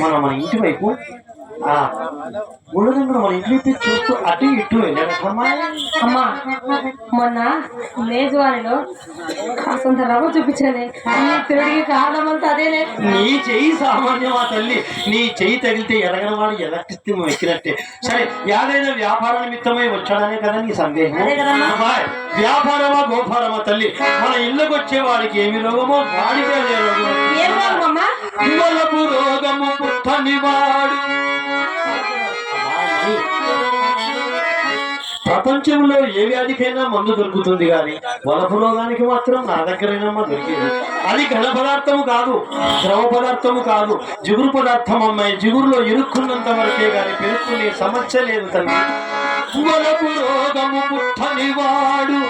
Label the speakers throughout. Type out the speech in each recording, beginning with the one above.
Speaker 1: మనం మన ఇంటి వైపు మన చూస్తూ అటు ఇటు
Speaker 2: అమ్మా మొన్న మేజవాణిలో కాసంత రవ్వ చూపించానే. తిరిగి కారణం అంతా అదేనే.
Speaker 1: నీ చెయ్యి సామాన్యం ఆ తల్లి? నీ చెయ్యి తగిలితే ఎరగని వాడు ఎలక్ట్రిసిటీ ఎక్కినట్టే. సరే యాదైనా వ్యాపార నిమిత్తమై వచ్చాడనే కదా నీ సందేహం? వ్యాపారమా గోపారమా తల్లి? మన ఇళ్ళకి వచ్చే వాడికి ఏమి రోగమో వాడికే రోగం. రోగము పుట్టని వాడు. ప్రపంచంలో ఏ వ్యాధికైనా మందు దొరుకుతుంది కానీ వలపు రోగానికి మాత్రం నా దగ్గరైనా దొరికేది. అది ఘన పదార్థము కాదు ద్రవ పదార్థము కాదు జిగురు పదార్థం అమ్మాయి జిగురులో ఇరుక్కున్నంత వరకే కానీ పెరుక్కునే సమస్య లేదు తల్లి. వలపు రోగము పుట్టని వాడు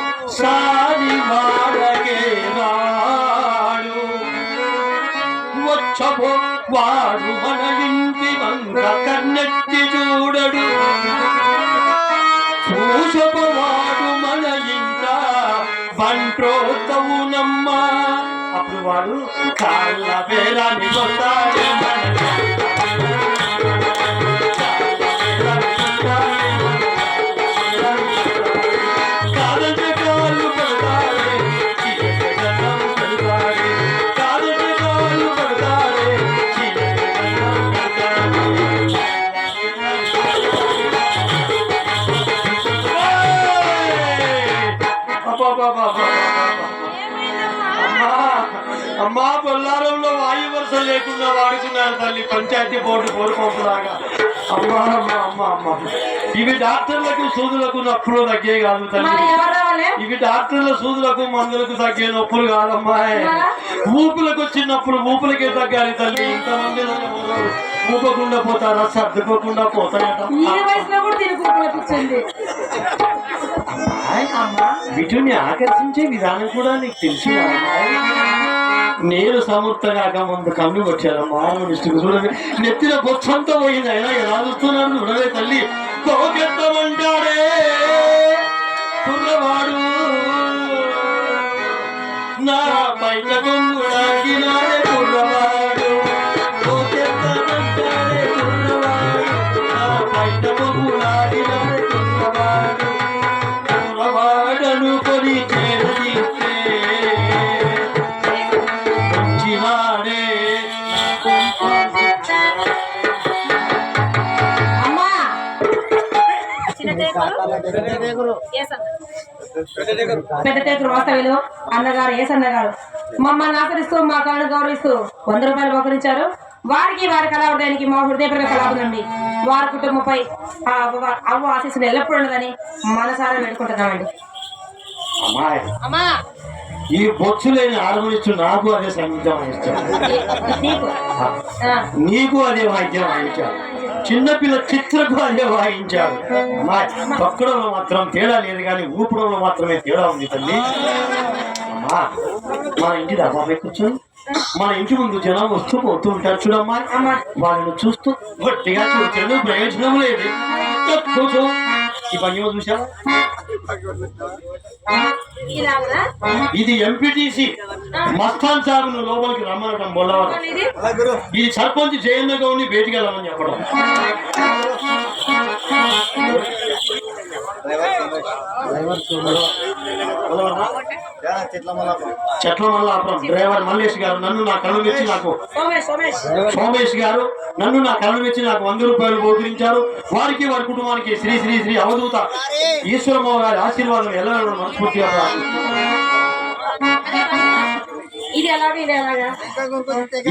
Speaker 1: వాడు. కాళ్ళ వేలాన్ని కొట్టాడు వాడుకున్నారు తల్లి పంచాయతీ బోర్డు కోరుకోపులాగా అమ్మా అమ్మా అమ్మా. ఇవి డాక్టర్లకు సూదులకు నొప్పులు తగ్గే కాదు తల్లి. ఇవి డాక్టర్ల సూదులకు మందులకు తగ్గే నొప్పులు కాదమ్మా. ఊపులకు వచ్చినప్పుడు ఊపులకే తగ్గాలి తల్లి. ఇంతమంది ఊపకుండా పోతారా? సర్దుకోకుండా పోతాయట వీటిని ఆకర్షించే విధానం కూడా నీకు తెలిసి. నేను సమర్థగా ముందు కమ్మి వచ్చారమ్మా నిష్ఠకు చూడవే నెత్తిన బొచ్చంతా పోయింది. అయినా ఎలా చూస్తున్నాడు చూడవే తల్లి. పోగెత్తమంటాడే కుర్రవాడు. నా బయట కొంగుడాగినాడే
Speaker 2: పెద్ద టేకులు వాస్తవ్యులు అన్నగారు ఏస్ అన్నగారు మమ్మల్ని ఆచరిస్తూ మా కాను గౌరవిస్తూ వంద రూపాయలు బహుకరించారు. వారికి వారి కళావడానికి మా హృదయపూర్వక కళాబులండి వారి కుటుంబంపై అవ్వ ఆశీస్సులు ఎల్లప్పుడూ ఉండదని మనసారా వేడుకుంటున్నామండి. అమ్మా.
Speaker 1: ఈ బొచ్చు లేని ఆడమనిచ్చు నాకు అదే సంగీతం వాయించాడు
Speaker 2: నీకు.
Speaker 1: అదే వాయిద్యం వాయించాడు చిన్నపిల్ల చిత్రకు వాయించాడు. అమ్మాయి తొక్కడంలో మాత్రం తేడా లేదు కానీ ఊపడంలో మాత్రమే తేడా ఉంది తల్లి. అమ్మా మన ఇంటి దబాబే కూర్చొని మన ఇంటి ముందు జనం వస్తూ పోతూ ఉంటారు చూడమ్మా. వాళ్ళని చూస్తూ గట్టిగా చూసేందుకు ప్రయోజనం లేదు. ఈ పని చూసావా ఇది ఎంపీటీసీ మస్తాన్ సార్ను లోపలికి రమ్మనడం బొల్లవరం.
Speaker 2: ఇది?
Speaker 1: సర్పంచ్ జయేంద్ర గౌడ్ని బయటికి వెళ్ళమని చెప్పడం. చెట్ల మల్లాపురం డ్రైవర్ మల్లేష్ గారు నన్ను నా కళ్ళు మెచ్చి నాకు
Speaker 2: సోమేష్
Speaker 1: గారు నన్ను నా కళ్ళు మెచ్చి నాకు వంద రూపాయలు బహుకరించారు వారికి వారి కుటుంబానికి శ్రీ శ్రీ శ్రీ అవధూత ఈశ్వరమ్మ గారి ఆశీర్వాదం ఎలా మనస్ఫూర్తిగా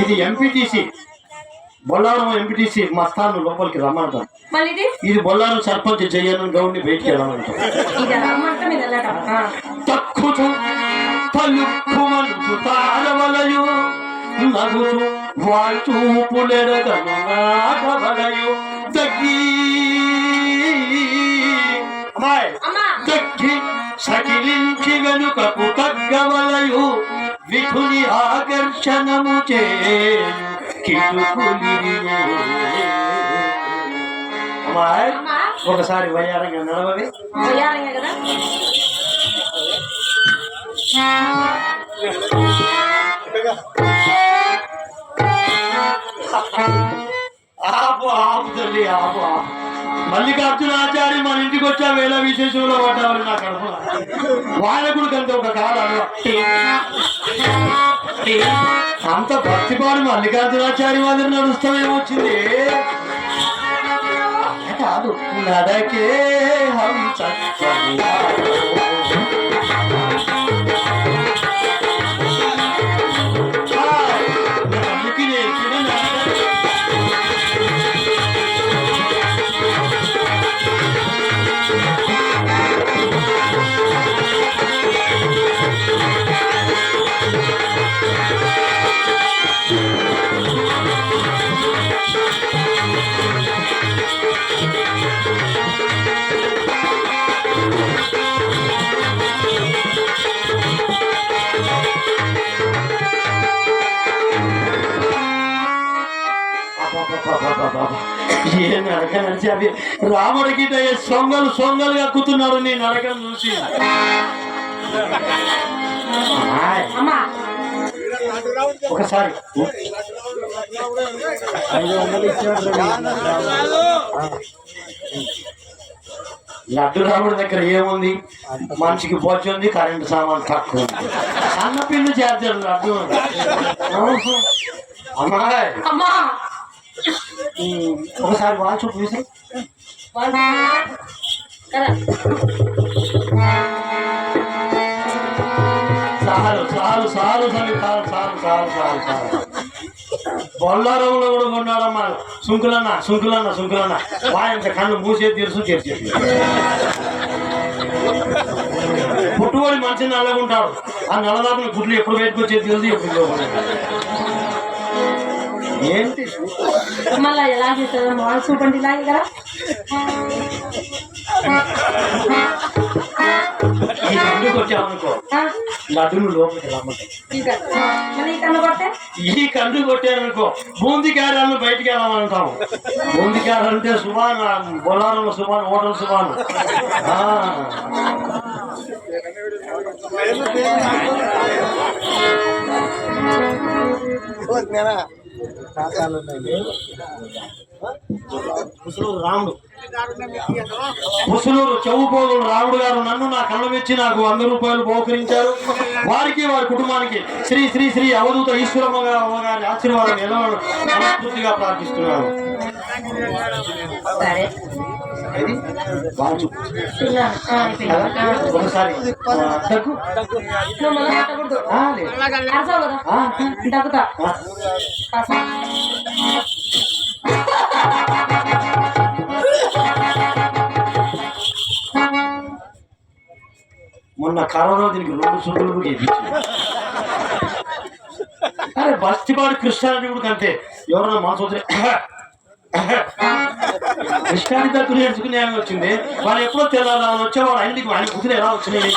Speaker 2: ఇది
Speaker 1: ఎంపీటీసీ బొల్లారం ఎంపీటీసీ మస్తాను లోపలికి
Speaker 2: మళ్ళీ ఇది
Speaker 1: బొల్లారం సర్పంచ్ జయన్ గౌడ్ని బయటికి వెళ్ళమంటాం. తక్కుతు తలుపుమంచు తారవలయు నగుతు వాచూపులెరగను నాటవలయు దగ్గి. దగ్గి సకిలించి వెనుకకు తగ్గవలయు విధుని ఆకర్షణము చే ఒకసారి వయ్యారంగా
Speaker 2: కదా?
Speaker 1: ఆపు ఆపు తల్లి ఆపు ఆపు. మల్లికార్జునాచారి మన ఇంటికి వచ్చా వేళ విశేషంలో పడ్డారు నా కడుపు వాళ్ళకు కంటే ఒక కాలం అంత భక్తిపాడు మల్లికార్జునాచారి మాదిరి నడుస్తామేమొచ్చింది అలా కాదు నడకే హంస ఏ నరక నడిచి అవి రాముడికి సొంగలు సొంగలుగా కూతున్నారు నీ నరకం చూసి. ఒకసారి. లడ్డు రాముడి దగ్గర ఏముంది? మనిషికి బొచ్చు ఉంది కరెంటు సామాన్ తక్కువ ఉంది. అన్న పిల్లు చేర్చారు లడ్డు. అమ్మాయి. ఒకసారి వాల్ చూపు చూసి.
Speaker 2: వాళ్ళు కదా
Speaker 1: చాలు చాలు చాలు చాలు చాలు చాలు చాలు చాలు చాలు. బొల్లారంలో కూడా కొన్నాడమ్మా. సుంకులన్న సుంకులన్న సుంకులన్న. వాయించ కన్ను మూసేది తెరుసు తెరిచేది పుట్టుబడి మంచి నల్లగుంటాడు. ఆ నల్లదాపుని గుడ్లు ఎప్పుడు పెట్టుకొచ్చేది తెలుసు ఎప్పుడు ఏంటి?
Speaker 2: మళ్ళీ ఎలా చేస్తారో మోడల్ చూపండి
Speaker 1: ఇలా
Speaker 2: ఇక్కడ లడ్డులు ఈ కన్ను
Speaker 1: కొట్టారనుకో బూందికారాలను బయటికి వెళ్ళామనుకోం బూందికారాలు అంటే సుభాన్ బొలారం సుభాన్ హోటల్ సుభాన్ ఆ. ముసలూరు రాముడు. ముసలూరు రాముడు గారు నన్ను నా కళ్ళ మెచ్చి నాకు వంద రూపాయలు బహుకరించారు. వారికి వారి కుటుంబానికి శ్రీ శ్రీ శ్రీ అవధూత ఈశ్వరమ్మ గారి ఆశీర్వాదం ఎలా మనస్ఫూర్తిగా
Speaker 2: సరే.
Speaker 1: ఇది బాజు మొన్న కరోనా దీనికి రెండు సుందరులు గెలిపించారు అరే బస్తిపాడు కృష్ణారెడ్డి కూడా కంటే ఎవరన్నా మనసు వచ్చిన కృష్ణాని దగ్గర నేర్చుకునే ఆమె వచ్చింది. వాళ్ళు ఎప్పుడో తెల్లాలని వచ్చేవాడు ఆయనకి ఆయన కుదిరి ఎలా వచ్చినాయి?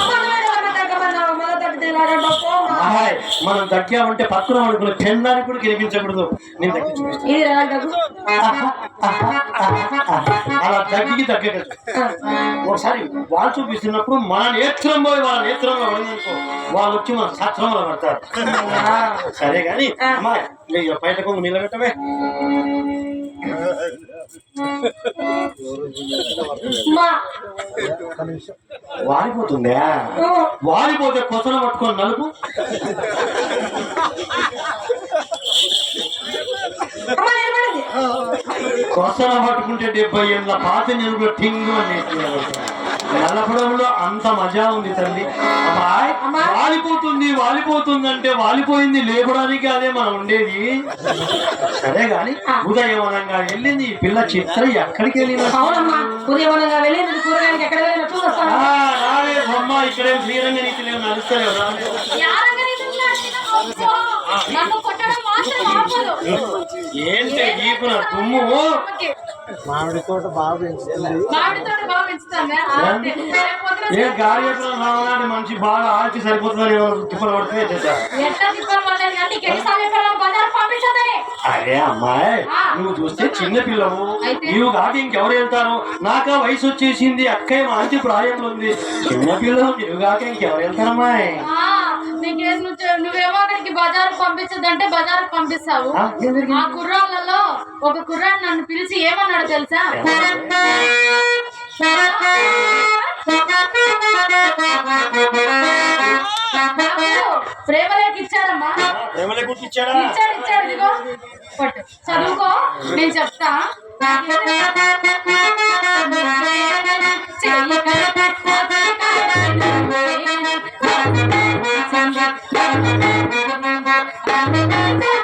Speaker 1: మనం దగ్గామంటే పక్కన అనుకున్న పెన్నానికి కూడా కనిపించకూడదు నేను దగ్గర అలా దగ్గరికి దగ్గర ఒకసారి వాళ్ళు చూపిస్తున్నప్పుడు మన నేత్రం పోయి వాళ్ళ నేత్రంలో పడిందనుకో వాళ్ళు వచ్చి మన సత్రంలో పడతారు. సరే కానీ అమ్మా ఇక బయట కొంగు నిలబెట్టవే. వాడిపోతుందా వాడిపోతే కొసలు పట్టుకొని నలుపు. కొసల పట్టుకుంటే డెబ్బై ఏళ్ళ పాత నెలుగు టింగు అని నలపడంలో అంత మజా ఉంది తల్లి. అమ్మాయ్. వాలిపోతుంది వాలిపోతుంది అంటే వాలిపోయింది లేపడానికి అదే మనం ఉండేది. సరే గాని ఉదయం అనగా ఉదయమానంగా వెళ్ళింది ఈ పిల్ల చిత్ర ఎక్కడికి
Speaker 2: వెళ్ళింది? వెళ్ళినా
Speaker 1: చూడొస్తాను. రావే బొమ్మ ఇక్కడేం శ్రీరంగ
Speaker 3: నీతి లేవు
Speaker 1: ఏంటి గీపున తుమ్ము
Speaker 4: మామిడి తోట బాగా పెంచుతుంది.
Speaker 1: ఏ గాలి రావాలంటే మనిషి బాగా ఆర్చి సరిపోతుందని అరే అమ్మాయి నువ్వు చూస్తే చిన్న పిల్లవు నీవు కాక ఇంకెవరు వెళ్తారు? నాక వయసు వచ్చేసింది అక్కయ్య మంచి ప్రాయంలో ఉంది. చిన్న పిల్లలు నీవు కాక ఇంకెవరు వెళ్తారమ్మాయి
Speaker 3: నువ్వేమో అక్కడికి బజార్ పంపించదంటే బజార్ పంపిస్తావు.
Speaker 1: ఆ
Speaker 3: కుర్రా ఒక కుర్రాడు నన్ను పిలిచి ఏమన్నాడు తెలుసా? ప్రేమలేఖ
Speaker 1: గుర్తిచ్చాడా
Speaker 3: ఇచ్చాడు? ఇచ్చాడు ఇదిగో. చదువుకో నేను చెప్తా.
Speaker 1: చిత్రకు ముద్దులు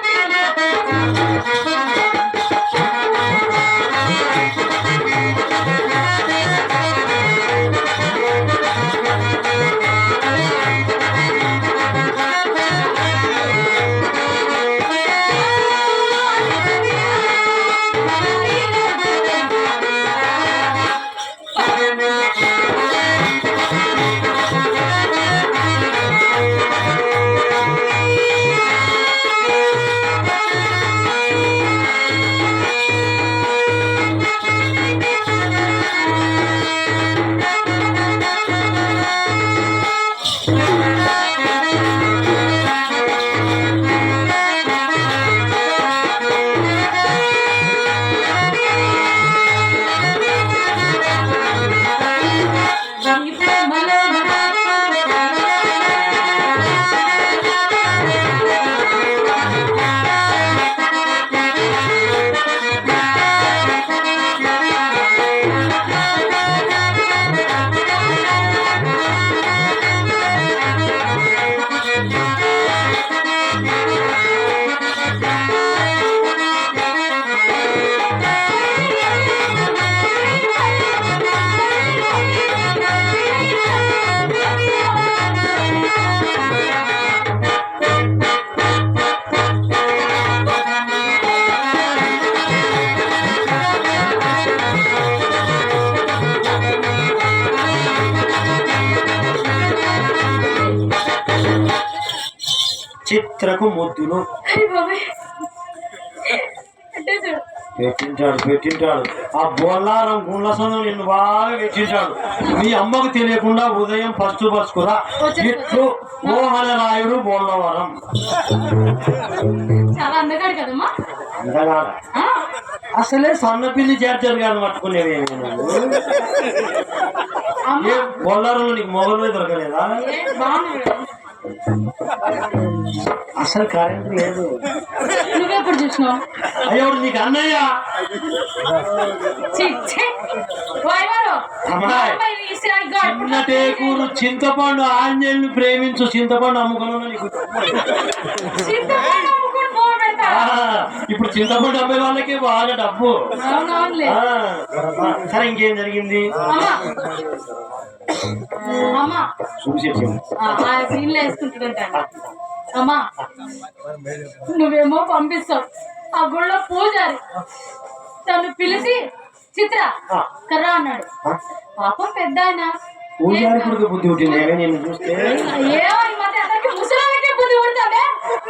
Speaker 3: అంటే చూడు.
Speaker 1: పెట్టింటాడు పెట్టింటాడు. ఆ బొల్లారం గుండ్ల సందులు నిన్ను బాగా పెట్టింటాడు మీ అమ్మకు తెలియకుండా ఉదయం ఫస్ట్ బస్కురా ఇట్లు మోహన రాయుడు బొల్లవరం అసలే సన్న పిల్లి చేర్చారు కానీ ఏ బొల్లారంలో నీకు మొగలు దొరకలేదా? అసలు కరెంట్ లేదు
Speaker 3: నువ్వెప్పుడు చూసినావు
Speaker 1: అయ్యో నీకు అన్నయ్య
Speaker 3: ఛీ, ఛీ. వాయ్ వారు.
Speaker 1: అమ్మాయి.
Speaker 3: అమ్మాయి ఇసిరాయి గాడ్.
Speaker 1: చిన్న టేకూరు చింతపండు ఆంజనేయుని ప్రేమించు చింతపండు అమ్ముకున్నా నీకు ఇప్పుడు చింతపండు అమ్మే వాళ్ళకి బాగా డబ్బు సరే ఇంకేం జరిగింది
Speaker 3: అమ్మా అమ్మా
Speaker 1: చూసి చెప్పింది.
Speaker 3: ఆ, ఆ గ్రీన్లో వేసుకుంటుంటాను అమ్మా నువ్వేమో పంపిస్తావు. ఆ గుళ్ళో పూజారి. తను పిలిచి చిత్ర. కర్రా అన్నాడు. పాపం పెద్ద ఆయన
Speaker 1: పూజారి కొడుకు బుద్ధి పుట్టింది ఏమే? నేను చూస్తే.
Speaker 3: అందరికి ముసలాళ్ళకే బుద్ధి పుడుతుంది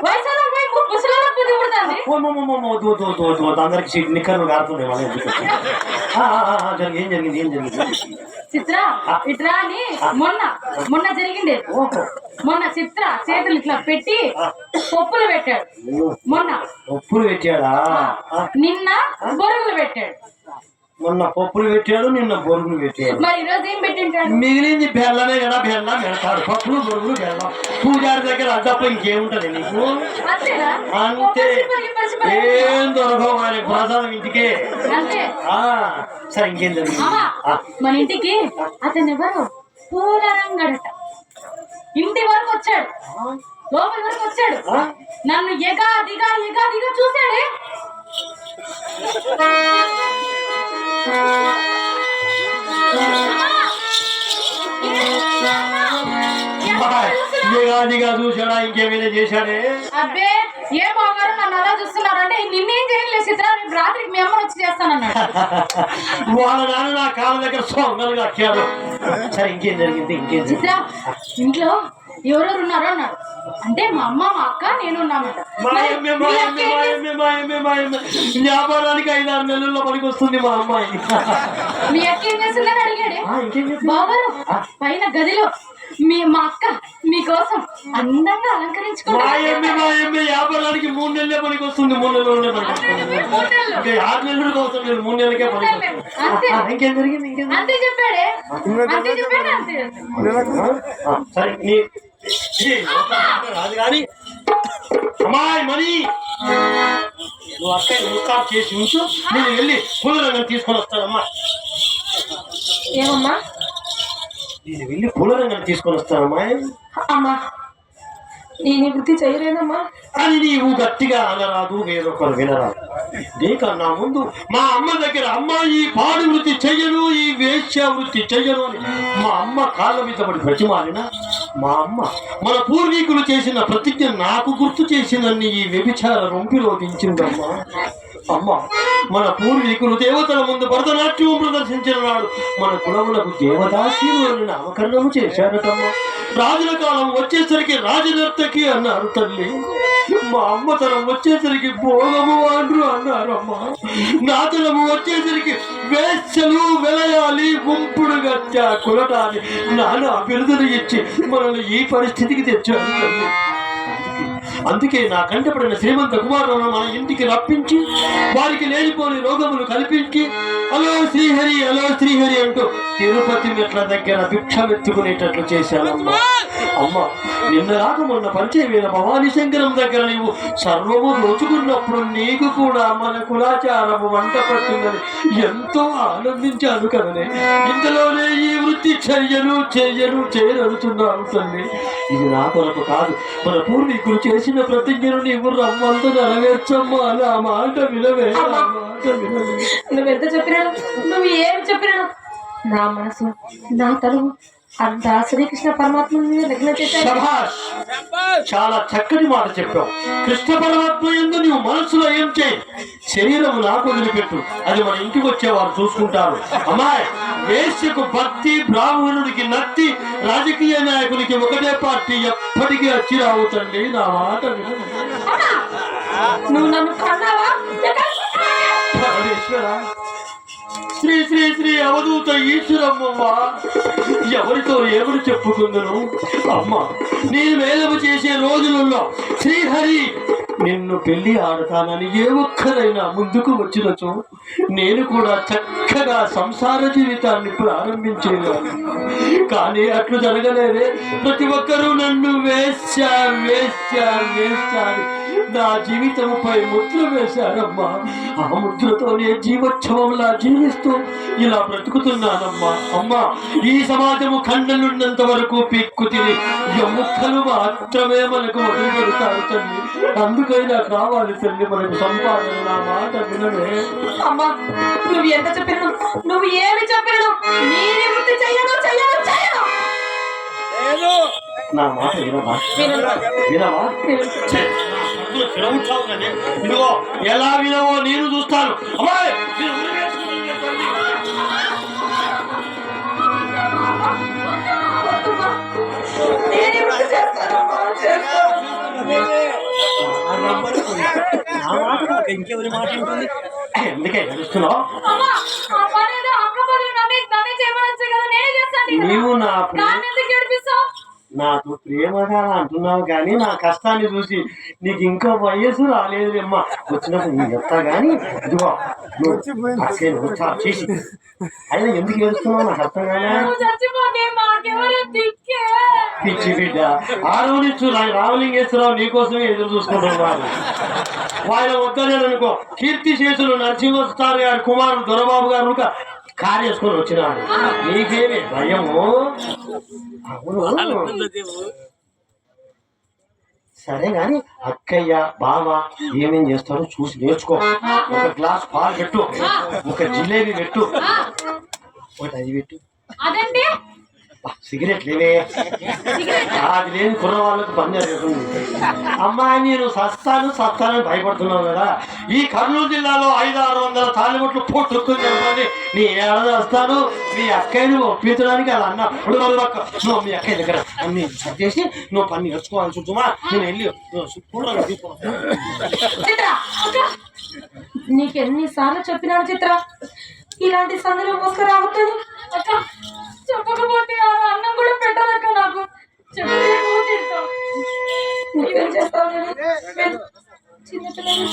Speaker 3: వయసు పోయి ముసలాళ్ళకి బుద్ధి పుడుతుంది
Speaker 1: ఓ, మో, మో, మో, మో, వద్దు, వద్దు, వద్దు, వద్దు, వద్దు. అందరికి సీ- నిక్కర్లు కారుతుండే ఆ, జరిగి- ఏం జరిగింది ఏం జరిగింది?
Speaker 3: చిత్ర ఇట్రా అని మొన్న మొన్న జరిగింది. మొన్న చిత్ర చేతులు ఇట్లా పెట్టి పప్పులు పెట్టాడు. మొన్న.
Speaker 1: పప్పులు పెట్టాడా?
Speaker 3: నిన్న బొరుగులు పెట్టాడు.
Speaker 1: మొన్న పప్పులు పెట్టాడు నిన్న బొరుగులు పెట్టాడు. మిగిలింది బెల్లమే కదా బెల్లం పెడతాడు. పప్పులు బొరుగులు బెల్లం. పూజారి దగ్గర అద్దప్ప ఇంకేముంటది నీకు? అంతే. ఏం దొరకవు మరి ప్రసాదం ఇంటికే. సరే ఇంకేం
Speaker 3: మన ఇంటికి అతను ఎవరు? పూలరంగడట. ఇంటి వరకు వచ్చాడు. లోపలి వరకు వచ్చాడు? నన్ను ఎగా దిగా ఎగా దిగా చూశాడే?
Speaker 1: ఇదిగా చూసాడా ఇంకేమైనా చేశాడే?
Speaker 3: అబ్బే ఏ బాగారు నన్ను అలా చూస్తున్నారంటే నిన్నేం చేయలేదు చిత్ర రేపు రాత్రికి మీ అమ్మని వచ్చి చేస్తానన్నాడు.
Speaker 1: వాళ్ళ నాన్న నా కాళ్ళ దగ్గర సొంగలుగా అక్కాడు సరే ఇంకేం జరిగింది ఇంకేం
Speaker 3: ఇంట్లో ఎవరెవరు ఉన్నారో అన్నాడు అంటే మా అమ్మ మా అక్క నేను ఉన్నామట.
Speaker 1: మాయమ్మే, మాయమ్మే, మాయమ్మే, మాయమ్మే, మాయమ్మే. వ్యాపారానికి ఐదారు నెలల్లో పనికి వస్తుంది మా అమ్మాయి.
Speaker 3: మీ అక్క ఏం చేసిందని అడిగాడే. బాగారు పైన గదిలో మీ మా అక్క మీకోసం అందంగా
Speaker 1: ఎమ్మె వ్యాపారానికి మూడు నెలలే పనికి వస్తుంది మూడు నెలలే పనికి
Speaker 3: నెలలు.
Speaker 1: ఆరు నెలలకు అవసరం లేదు మూడు నెలలకే పనికి ఇంకేం జరిగింది?
Speaker 3: అంతే చెప్పాడే. అంతే చెప్పాడు అంతే.
Speaker 1: సరే రాదు కానీ అమ్మాయి మనీ. నువ్వు అక్క ముస్తాబ్ చేసి ఉంచు. నేను వెళ్ళి పూల రంగం తీసుకొని వస్తానమ్మా.
Speaker 2: ఏమమ్మా?
Speaker 1: నేను వెళ్ళి పూల రంగం తీసుకొని వస్తానమ్మా.
Speaker 2: అమ్మా. నేను వృత్తి చేయలేనమ్మా.
Speaker 1: అది నీవు గట్టిగా అనరాదు వేరొకరు వినరాదు. నీకన్నా ముందు మా అమ్మ దగ్గర అమ్మ ఈ పాడు వృత్తి చెయ్యను ఈ వేశ్య వృత్తి చెయ్యను అని మా అమ్మ కాళ్ళ మీద పడి బ్రతిమాలిన మా అమ్మ మన పూర్వీకులు చేసిన ప్రతిజ్ఞ నాకు గుర్తు చేసిందని ఈ వ్యభిచార రొంపిలో దించిందమ్మా. అమ్మ మన పూర్వీకులు దేవతల ముందు భరతనాట్యం ప్రదర్శించిన నాడు మన కులములకు దేవదాసీలు అని నామకరణము చేశారటమ్మా రాజుల కాలం వచ్చేసరికి రాజనర్తకి అన్నారు తల్లి. మా అమ్మ తరం వచ్చేసరికి భోగము అండ్రు అన్నారమ్మ నా తరము వచ్చేసరికి వేశ్యలు వెలయాలి గుంపుడు గచ్చ కులటాలి. నానా బిరుదులు ఇచ్చి మనల్ని ఈ పరిస్థితికి తెచ్చారు తల్లి. అందుకే నా కంటపడిన శ్రీమంత కుమారులను మన ఇంటికి రప్పించి వారికి లేనిపోని రోగములు కల్పించి అలో శ్రీహరి అలో శ్రీహరి అంటూ తిరుపతి మెట్ల దగ్గర భిక్షమెత్తుకునేటట్లు చేశానమ్మా అమ్మ. నిన్న రాక మొన్న పరిచయమైన భవానీ శంకరం దగ్గర నీవు సర్వము దోచుకున్నప్పుడు నీకు కూడా మన కులాచారము వంట పట్టిందని ఎంతో ఆనందించాను కదనే. ఇంతలోనే ఈ వృత్తి చెయ్యను చెయ్యను చేయనడుతున్నాను తల్లి. ఇది నా కొరకు కాదు. మన పూర్వీకులు చేసిన ప్రతిజ్ఞను నీవు రమ్మంత నెరవేర్చమ్మా నా మాట వినవే మాట వినవే.
Speaker 2: నువ్వెంత చెప్పినాను నువ్వు ఏమి చెప్పినాను నా మనసు నా తలువు అంతా శ్రీకృష్ణ పరమాత్మ
Speaker 1: చాలా చక్కటి మాట చెప్పావు. కృష్ణ పరమాత్మ ఎందు నువ్వు మనసులో ఏం చేయి? శరీరం నాకు వదిలిపెట్టు. అది మన ఇంటికి వచ్చేవారు చూసుకుంటారు. అమ్మాయి వేశ్యకు భక్తి బ్రాహ్మణుడికి నత్తి రాజకీయ నాయకునికి ఒకటే పార్టీ ఎప్పటికీ వచ్చి రావుతండి నా మాట.
Speaker 2: నువ్వు నన్ను
Speaker 1: శ్రీ శ్రీ శ్రీ అవధూత ఈశ్వరమ్మ ఎవరితో ఏమని చెప్పుకుందను? అమ్మ నేను వేలము చేసే రోజులలో శ్రీహరి నిన్ను పెళ్ళి ఆడతానని ఏ ఒక్కరైనా ముందుకు వచ్చినచో నేను కూడా చక్కగా సంసార జీవితాన్ని ప్రారంభించేవాను కానీ అట్లు జరగలేదే. ప్రతి ఒక్కరూ నన్ను వేశ్య వేశ్య వేశ్య నా జీవితంపై ముద్ర వేశారమ్మా. ఆ ముద్రతోనే జీవోత్సవంలా జీవిస్తూ ఇలా బ్రతుకుతున్నానమ్మా. అమ్మా ఈ సమాజము ఖండలున్నంత వరకు పిక్కు తిని ఎముక్కలు మాత్రమే మనకు వదిలిపెడతారు తల్లి. అందుకైనా కావాలి తల్లి మనకు సంపాదన నా మాట వినవే
Speaker 2: అమ్మా నువ్వు ఎంత చెప్పినాను నువ్వు ఏమి చెప్పినాను చెయ్యను చెయ్యను చెయ్యను
Speaker 1: నా మాట వినవా?
Speaker 2: వినను.
Speaker 1: వినవా
Speaker 2: వినను.
Speaker 1: ఛే, నా కడుపులో చెరవుచ్చావు కదే. ఇదిగో ఎలా వినవో నేను చూస్తాను అమ్మాయి. ఇంకెవరి మాట ఉంటుంది ఎందుకే నడుస్తున్నావు. నీవు నా నాకు ప్రేమగా అంటున్నావు కానీ నా కష్టాన్ని చూసి నీకు ఇంకా వయస్సు రాలేదు అమ్మా వచ్చినప్పుడు నీకు చెప్తా కానీ ఇదిగో చేసి. అయినా ఎందుకు ఏడుస్తున్నావు నాకు అర్థం కానీ పిచ్చి బిడ్డ. ఆరోనిచ్చు రామలింగేశ్వరరావు నీకోసమే ఎదురు చూసుకుంటున్నాను ఆయన వద్దనే అనుకో కీర్తి శేషులు నరసింహస్టార్ గారి కుమారుడు దొరబాబు గారు ఒక కారు వేసుకొని వచ్చినాడు. నీకేమి భయము? అవును. సరే గాని అక్కయ్య బావ ఏమేం చేస్తారో చూసి నేర్చుకో. ఒక గ్లాస్ పాలు పెట్టు. ఒక జిలేబీ పెట్టు. ఒకటి అది పెట్టు.
Speaker 3: అదంటే
Speaker 1: సిగరెట్ లేవే. అది లేని కుర్ర వాళ్ళకు పని జరుగుతుంది. అమ్మాయి నేను సస్తాను సస్తానని భయపడుతున్నావు కదా. ఈ కర్నూలు జిల్లాలో ఐదు ఆరు వందల తాలిబొట్లు పొట్టుకుని చెప్పండి నీ ఏడాది వస్తాను మీ అక్కయ్యని ఒప్పించడానికి అది అన్న నువ్వు మీ అక్కయ్య దగ్గర అన్ని చేసి నువ్వు పని నేర్చుకోవాలి చూద్దామా? నేను వెళ్ళి.
Speaker 2: చిత్ర నీకెన్నిసార్లు చెప్పినాను చిత్ర? ఇలాంటి సందులో మోసుకు రావద్దని
Speaker 3: అక్క. చెప్పకపోతే అన్నం కూడా పెట్టాలక్క నాకు
Speaker 2: చెప్తే చిన్నపిల్లలు